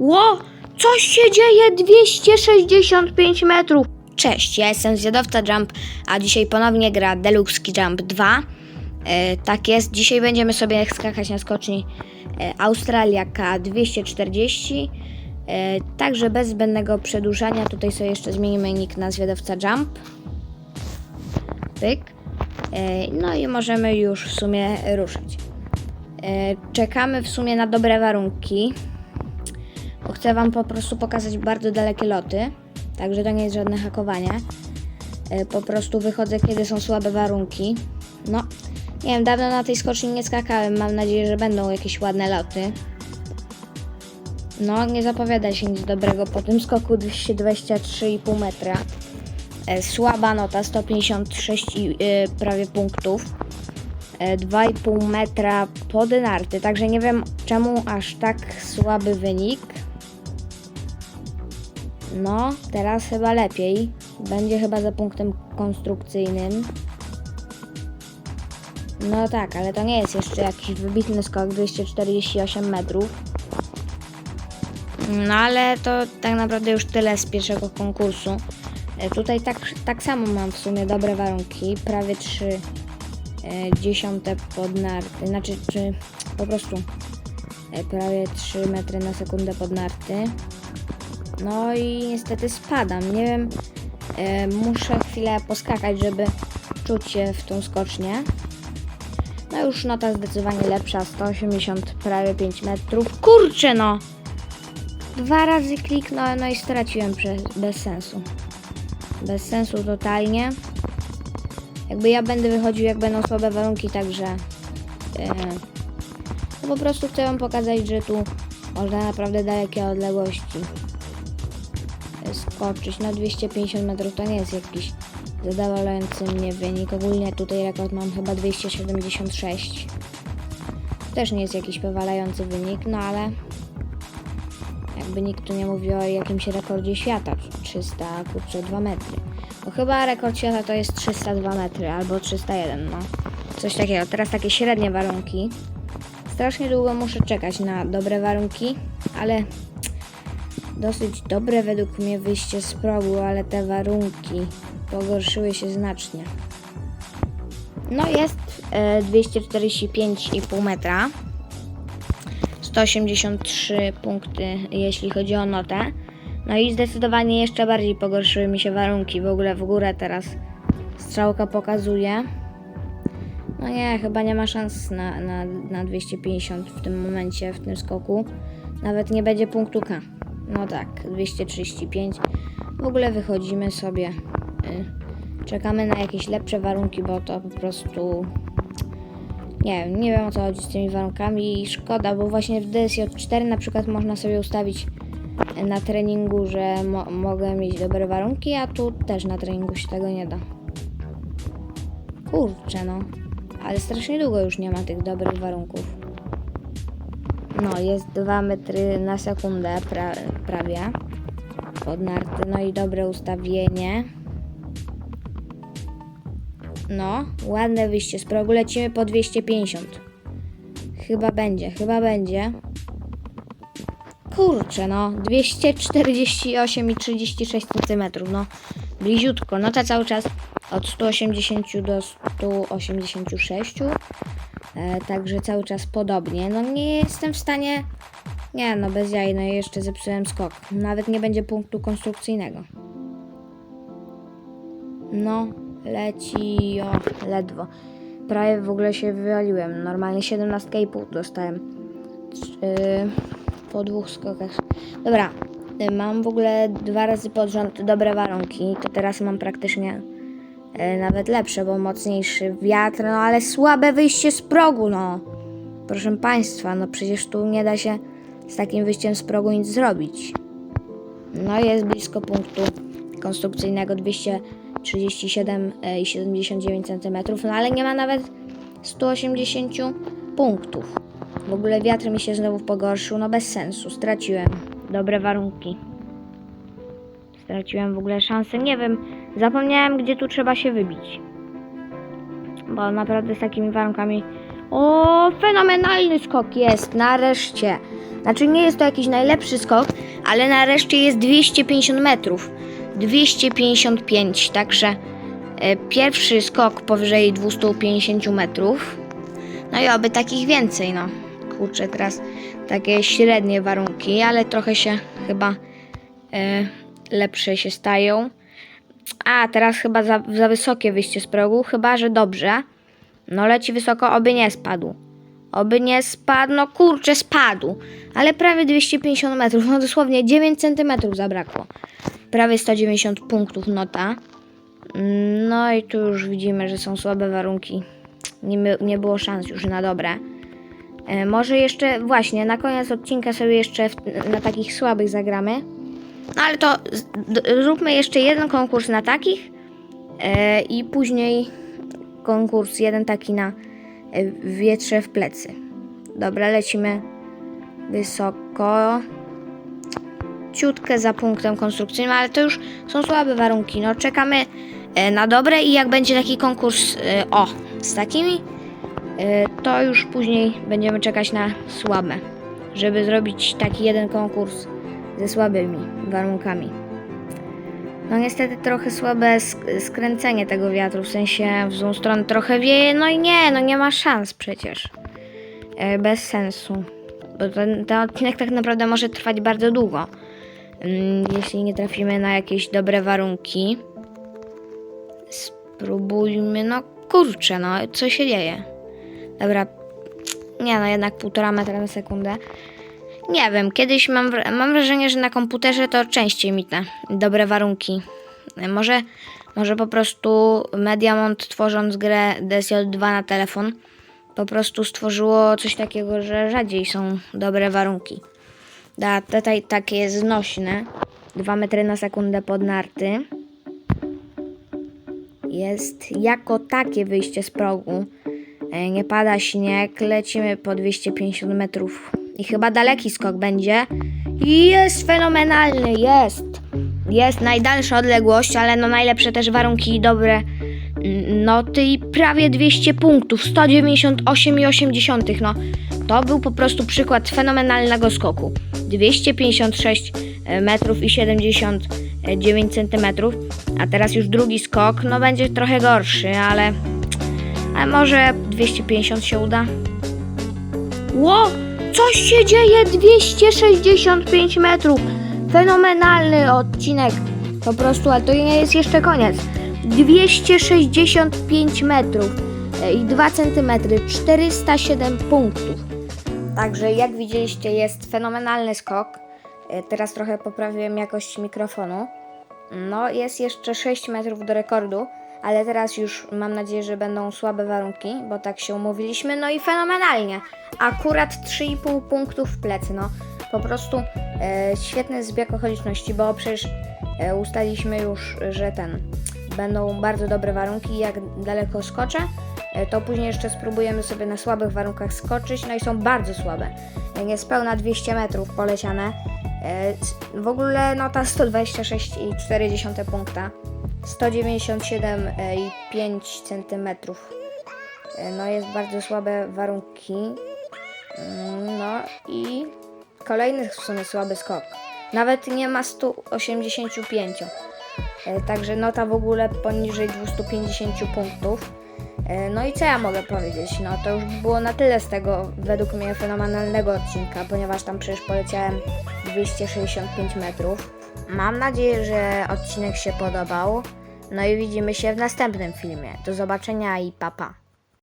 Ło! Coś się dzieje! 265 metrów! Cześć, ja jestem Zjadowca Jump, a dzisiaj ponownie gra Deluxe Jump 2. E, tak jest, dzisiaj będziemy sobie skakać na skoczni e, Australia K240. E, także bez zbędnego przedłużania, tutaj sobie jeszcze zmienimy nick na Zwiadowca Jump. Pyk. E, no i możemy już w sumie ruszać. E, czekamy w sumie na dobre warunki. Chcę Wam po prostu pokazać bardzo dalekie loty. Także to nie jest żadne hakowanie. E, Po prostu wychodzę, kiedy są słabe warunki. No, nie wiem, dawno na tej skoczni nie skakałem. Mam nadzieję, że będą jakieś ładne loty. No, nie zapowiada się nic dobrego po tym skoku 223,5 metra. E, Słaba nota, 156 i, e, prawie punktów. E, 2,5 metra pod narty, także nie wiem czemu aż tak słaby wynik. No, teraz chyba lepiej. Będzie chyba za punktem konstrukcyjnym. No tak, ale to nie jest jeszcze jakiś wybitny skok 248 metrów. No ale to tak naprawdę już tyle z pierwszego konkursu. E, Tutaj tak, tak samo mam w sumie dobre warunki, prawie 3 e, dziesiąte pod narty, znaczy czy po prostu e, prawie 3 metry na sekundę pod narty. No i niestety spadam. Nie wiem, e, muszę chwilę poskakać, żeby czuć się w tą skocznię. No już nota zdecydowanie lepsza, 180 prawie 5 metrów. Kurczę no! Dwa razy kliknąłem, no i straciłem przez, bez sensu. Bez sensu totalnie. Jakby ja będę wychodził, jak będą słabe warunki, także e, no po prostu chcę wam pokazać, że tu można naprawdę dalekie odległości skoczyć. Na 250 metrów to nie jest jakiś zadowalający mnie wynik. Ogólnie tutaj rekord mam chyba 276. Też nie jest jakiś powalający wynik, no ale jakby nikt tu nie mówi o jakimś rekordzie świata, 300, kurczę, 2 metry. Bo chyba rekord świata to jest 302 metry, albo 301, no. Coś takiego. Teraz takie średnie warunki. Strasznie długo muszę czekać na dobre warunki, ale dosyć dobre według mnie wyjście z progu, ale te warunki pogorszyły się znacznie. No jest e, 245,5 metra. 183 punkty, jeśli chodzi o notę. No i zdecydowanie jeszcze bardziej pogorszyły mi się warunki. W ogóle w górę teraz strzałka pokazuje. No nie, chyba nie ma szans na, na, na 250 w tym momencie, w tym skoku. Nawet nie będzie punktu K. No tak, 235. W ogóle wychodzimy sobie. Y, czekamy na jakieś lepsze warunki, bo to po prostu nie wiem, nie wiem o co chodzi z tymi warunkami i szkoda, bo właśnie w DSJ4 na przykład można sobie ustawić na treningu, że mo mogę mieć dobre warunki, a tu też na treningu się tego nie da. Kurczę no, ale strasznie długo już nie ma tych dobrych warunków. No, jest 2 metry na sekundę pra prawie pod narty, no i dobre ustawienie. No, ładne wyjście z progu. Lecimy po 250. Chyba będzie, chyba będzie. Kurczę, no. 248 i 36 cm. No, bliziutko. No to cały czas od 180 do 186. E, także cały czas podobnie. No nie jestem w stanie... Nie, no bez jaj, no jeszcze zepsułem skok. Nawet nie będzie punktu konstrukcyjnego. No, leci o, ledwo. Prawie w ogóle się wywaliłem. Normalnie 17,5 dostałem. Yy, po dwóch skokach. Dobra, yy, mam w ogóle dwa razy pod rząd dobre warunki. To teraz mam praktycznie nawet lepsze, bo mocniejszy wiatr, no ale słabe wyjście z progu, no. Proszę Państwa, no przecież tu nie da się z takim wyjściem z progu nic zrobić. No jest blisko punktu konstrukcyjnego 237,79 cm, no ale nie ma nawet 180 punktów. W ogóle wiatr mi się znowu pogorszył, no bez sensu, straciłem dobre warunki. Straciłem w ogóle szansę, nie wiem, zapomniałem gdzie tu trzeba się wybić. Bo naprawdę z takimi warunkami... O, fenomenalny skok jest, nareszcie. Znaczy nie jest to jakiś najlepszy skok, ale nareszcie jest 250 metrów. 255, także e, pierwszy skok powyżej 250 metrów. No i oby takich więcej, no. Kurczę, teraz takie średnie warunki, ale trochę się chyba e, lepsze się stają. A, teraz chyba za, za wysokie wyjście z progu, chyba że dobrze. No leci wysoko, oby nie spadł. Oby nie spadł, no kurczę, spadł. Ale prawie 250 metrów, no dosłownie 9 centymetrów zabrakło. Prawie 190 punktów nota. No i tu już widzimy, że są słabe warunki. Nie, nie było szans już na dobre. E, może jeszcze, właśnie, na koniec odcinka sobie jeszcze w, na takich słabych zagramy. No ale to zróbmy jeszcze jeden konkurs na takich e, i później konkurs jeden taki na e, wietrze w plecy. Dobra, lecimy wysoko. Ciutkę za punktem konstrukcyjnym, ale to już są słabe warunki. No czekamy e, na dobre i jak będzie taki konkurs, o, z takimi, to już później będziemy czekać na słabe, żeby zrobić taki jeden konkurs ze słabymi warunkami. No niestety trochę słabe sk- skręcenie tego wiatru, w sensie w złą stronę trochę wieje, no i nie, no nie ma szans przecież. E, bez sensu. Bo ten, ten odcinek tak naprawdę może trwać bardzo długo. Mm, Jeśli nie trafimy na jakieś dobre warunki. Spróbujmy, no kurczę, no co się dzieje? Dobra, nie no, jednak półtora metra na sekundę. Nie wiem, kiedyś mam, mam wrażenie, że na komputerze to częściej mi te dobre warunki. Może, może po prostu Mediamont tworząc grę DSJ2 na telefon po prostu stworzyło coś takiego, że rzadziej są dobre warunki. Da, tutaj takie znośne. 2 metry na sekundę pod narty. Jest jako takie wyjście z progu. E, Nie pada śnieg, lecimy po 250 metrów. I chyba daleki skok będzie. I Jest fenomenalny, jest. Jest najdalsza odległość, ale no najlepsze też warunki i dobre noty i prawie 200 punktów, 198,8. No to był po prostu przykład fenomenalnego skoku. 256 metrów i 79 centymetrów. A teraz już drugi skok, no będzie trochę gorszy, ale, ale może 250 się uda. Ło! Coś się dzieje! 265 metrów! Fenomenalny odcinek. Po prostu, ale to nie jest jeszcze koniec. 265 metrów e, i 2 centymetry, 407 punktów. Także jak widzieliście jest fenomenalny skok. E, Teraz trochę poprawiłem jakość mikrofonu. No, jest jeszcze 6 metrów do rekordu, ale teraz już mam nadzieję, że będą słabe warunki, bo tak się umówiliśmy. No i fenomenalnie. Akurat 3,5 punktów w plecy. No, po prostu e, świetny zbieg okoliczności, bo przecież e, ustaliliśmy już, że ten będą bardzo dobre warunki. Jak daleko skoczę, e, to później jeszcze spróbujemy sobie na słabych warunkach skoczyć. No i są bardzo słabe. E, Niespełna 200 metrów poleciane. E, W ogóle nota 126,4 punkta. 197,5 cm. No jest bardzo słabe warunki. Mm, No i kolejny w sumie słaby skok. Nawet nie ma 185. E, Także nota w ogóle poniżej 250 punktów. E, No i co ja mogę powiedzieć? No to już by było na tyle z tego według mnie fenomenalnego odcinka, ponieważ tam przecież poleciałem 265 metrów. Mam nadzieję, że odcinek się podobał. No i widzimy się w następnym filmie. Do zobaczenia i papa. Pa.